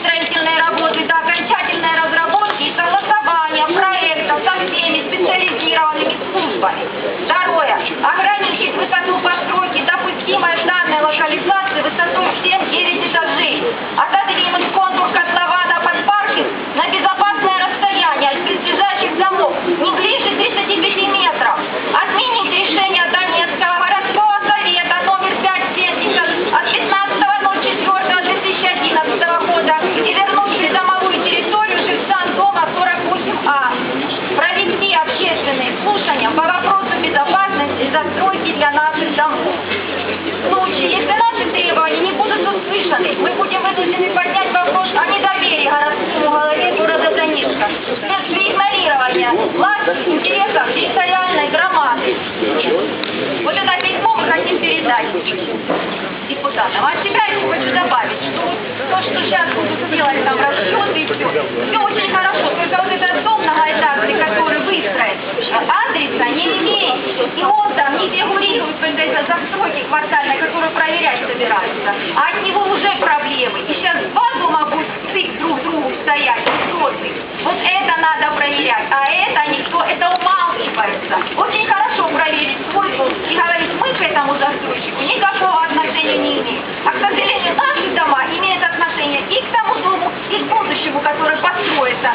строительной работы до окончательной разработки и согласования проекта со всеми специализированными службами. интересам территориальной громады. Вот это письмо мы хотим передать депутатам. А от себя еще хочу добавить, что то, что сейчас будут делать там расчеты все, все очень хорошо, только вот этот дом многоэтажный, который выстроен, адреса не имеет, и он там не регулирует, в этой застройки квартальной, которую проверять собираются, а от него уже проблемы. И сейчас два дома будут стык друг другу стоять, вот это надо проверять, а это очень хорошо проверить свой долг и говорить, мы к этому застройщику никакого отношения не имеем. А, к сожалению, наши дома имеют отношение и к тому долгу, и к будущему, которое построится